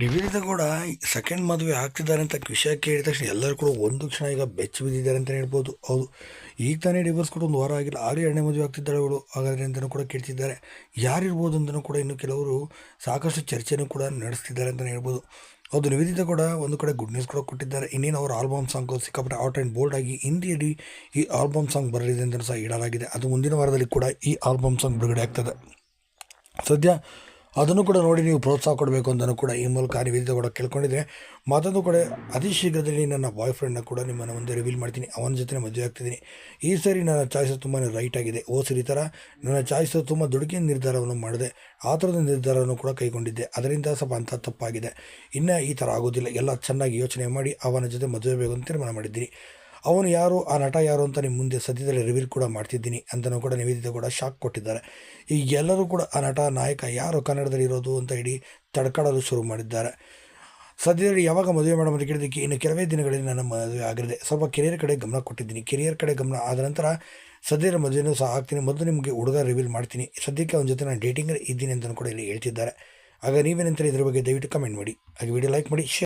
ನಿವೇದಿತ ಕೂಡ ಸೆಕೆಂಡ್ ಮದುವೆ ಆಗ್ತಿದ್ದಾರೆ ಅಂತ ವಿಷಯ ಕೇಳಿದ ತಕ್ಷಣ ಎಲ್ಲರೂ ಕೂಡ ಒಂದು ಕ್ಷಣ ಈಗ ಬೆಚ್ಚಿ ಬಿದ್ದಿದ್ದಾರೆ ಅಂತಲೇ ಹೇಳ್ಬೋದು. ಹೌದು, ಈಗ ತಾನೇ ಡಿವೋರ್ಸ್ ಕೂಡ ಒಂದು ವಾರ ಆಗಿಲ್ಲ ಆಗಲೇ ಎರಡನೇ ಮದುವೆ ಆಗ್ತಿದ್ದಾಳೆ ಅವಳು. ಹಾಗಾದರೆ ಅಂತಲೂ ಕೂಡ ಕೇಳ್ತಿದ್ದಾರೆ. ಯಾರಿರ್ಬೋದು ಅಂತಲೂ ಕೂಡ ಇನ್ನು ಕೆಲವರು ಸಾಕಷ್ಟು ಚರ್ಚೆನೂ ಕೂಡ ನಡೆಸ್ತಿದ್ದಾರೆ ಅಂತಲೇ ಹೇಳ್ಬೋದು. ಹೌದು, ನಿವೇದಿತ ಕೂಡ ಒಂದು ಕಡೆ ಗುಡ್ ನ್ಯೂಸ್ ಕೂಡ ಕೊಟ್ಟಿದ್ದಾರೆ. ಇನ್ನೇನು ಅವರ ಆಲ್ಬಮ್ ಸಾಂಗ್ ಸಿಕ್ಕಾಪಟ್ಟೆ ಔಟ್ ಆ್ಯಂಡ್ ಬೋಲ್ಡ್ ಆಗಿ ಹಿಂದಿಯಲ್ಲಿ ಈ ಆಲ್ಬಮ್ ಸಾಂಗ್ ಬರಲಿದೆ ಅಂತಲೂ ಸಹ ಇಡಲಾಗಿದೆ ಅದು ಮುಂದಿನ ವಾರದಲ್ಲಿ ಕೂಡ ಈ ಆಲ್ಬಮ್ ಸಾಂಗ್ ಬಿಡುಗಡೆ ಆಗ್ತದೆ. ಸದ್ಯ ಅದನ್ನು ಕೂಡ ನೋಡಿ ನೀವು ಪ್ರೋತ್ಸಾಹ ಕೊಡಬೇಕು ಅಂತಲೂ ಕೂಡ ಈ ಮೂಲಕ ನಿವೇದಿತ ಕೂಡ ಕೇಳ್ಕೊಂಡಿದ್ದೆ ಮತ್ತೊಂದು ಕೂಡ ಅತಿ ಶೀಘ್ರದಲ್ಲಿ ನನ್ನ ಬಾಯ್ ಫ್ರೆಂಡ್ನ ಕೂಡ ನಿಮ್ಮನ್ನು ಮುಂದೆ ರಿವೀಲ್ ಮಾಡ್ತೀನಿ. ಅವನ ಜೊತೆ ಮದುವೆ ಆಗ್ತಿದ್ದೀನಿ. ಈ ಸರಿ ನನ್ನ ಚಾಯ್ಸ್ ತುಂಬಾ ರೈಟ್ ಆಗಿದೆ. ಓ ಸರಿ ಥರ ನನ್ನ ಚಾಯ್ಸ್ ತುಂಬ ದುಡುಕಿನ ನಿರ್ಧಾರವನ್ನು ಮಾಡಿದೆ. ಆ ಥರದ ನಿರ್ಧಾರವನ್ನು ಕೂಡ ಕೈಗೊಂಡಿದ್ದೆ. ಅದರಿಂದ ಸ್ವಲ್ಪ ಅಂಥ ತಪ್ಪಾಗಿದೆ. ಇನ್ನು ಈ ಥರ ಆಗೋದಿಲ್ಲ. ಎಲ್ಲ ಚೆನ್ನಾಗಿ ಯೋಚನೆ ಮಾಡಿ ಅವನ ಜೊತೆ ಮದುವೆ ಬೇಕು ಅಂತ ತೀರ್ಮಾನ ಮಾಡಿದ್ದೀನಿ. ಅವನು ಯಾರು? ಆ ನಟ ಯಾರು ಅಂತ ನಿಮ್ಮ ಮುಂದೆ ಸದ್ಯದಲ್ಲಿ ರಿವೀಲ್ ಕೂಡ ಮಾಡ್ತಿದ್ದೀನಿ ಅಂತಲೂ ಕೂಡ ನಿವೇದಿತ ಕೂಡ ಶಾಕ್ ಕೊಟ್ಟಿದ್ದಾರೆ. ಈ ಎಲ್ಲರೂ ಕೂಡ ಆ ನಟ, ನಾಯಕ ಯಾರು ಕನ್ನಡದಲ್ಲಿ ಇರೋದು ಅಂತ ಹೇಳಿ ತಡ್ಕಾಡಲು ಶುರು ಮಾಡಿದ್ದಾರೆ. ಸದ್ಯದಲ್ಲಿ ಯಾವಾಗ ಮದುವೆ ಮಾಡೋ ಅಂತ ಕೇಳಿದ್ದಕ್ಕೆ ಇನ್ನು ಕೆಲವೇ ದಿನಗಳಲ್ಲಿ ನನ್ನ ಮದುವೆ ಆಗಿರದೆ ಸ್ವಲ್ಪ ಕೆರಿಯರ್ ಕಡೆ ಗಮನ ಕೊಟ್ಟಿದ್ದೀನಿ. ಕೆರಿಯರ್ ಕಡೆ ಗಮನ ಆದ ನಂತರ ಸದ್ಯದ ಮದುವೆನೂ ಸಹ ಆಗ್ತೀನಿ. ಮೊದಲು ನಿಮಗೆ ಹುಡುಗ ರಿವೀಲ್ ಮಾಡ್ತೀನಿ. ಸದ್ಯಕ್ಕೆ ಅವನ ಜೊತೆ ನಾನು ಡೇಟಿಂಗ್ ಇದ್ದೀನಿ ಅಂತಲೂ ಕೂಡ ಇಲ್ಲಿ ಹೇಳ್ತಿದ್ದಾರೆ. ಆಗ ನೀವೇನಂತಾರೆ ಇದ್ರ ಬಗ್ಗೆ ದಯವಿಟ್ಟು ಕಮೆಂಟ್ ಮಾಡಿ. ಹಾಗೆ ವಿಡಿಯೋ ಲೈಕ್ ಮಾಡಿ ಶೇರ್